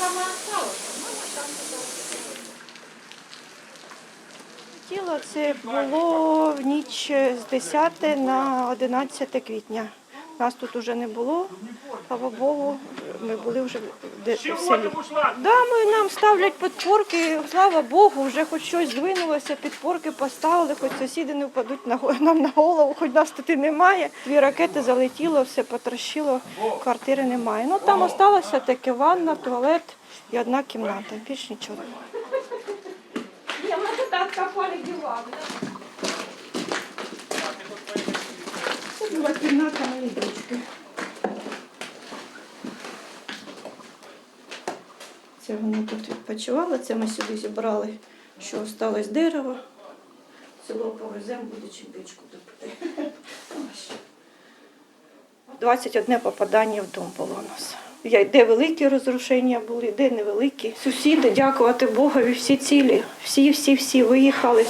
сама осталася, Тіло це було в ніч з 10 на 11 квітня. Нас тут уже не було, слава Богу, ми були вже в селі. Да, ми, нам ставлять підпорки, слава Богу, вже хоч щось здвинулося, підпорки поставили, хоч сусіди не впадуть на, го- нам на голову, хоч нас тут і немає. Дві ракети залетіло, все потрощило, квартири немає. Ну там залишилося таке ванна, туалет і одна кімната, більш нічого. Ні, ми тут откопали диван. Це була кімната моєї дочки. Це вона тут відпочивала, це ми сюди зібрали, що осталось дерево. Село повеземо, буде чебичку добити. Ось. 21 попадання в дом було у нас. Де великі розрушення були, де невеликі. Сусіди, дякувати Богові, всі цілі. Всі, всі, всі виїхали.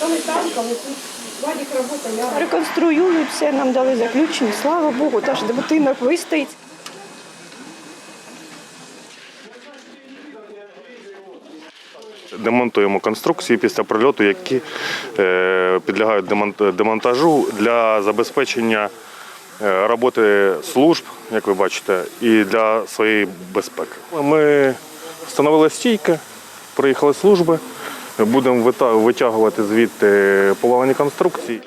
Коли там, коли тут. Реконструюють все, нам дали заключення. Слава Богу, та ж будинок вистоїть. Демонтуємо конструкції після прильоту, які е, підлягають демонтажу для забезпечення е, роботи служб, як ви бачите, і для своєї безпеки. Ми встановили стійки, приїхали служби, будемо витягувати звідти повалені конструкції.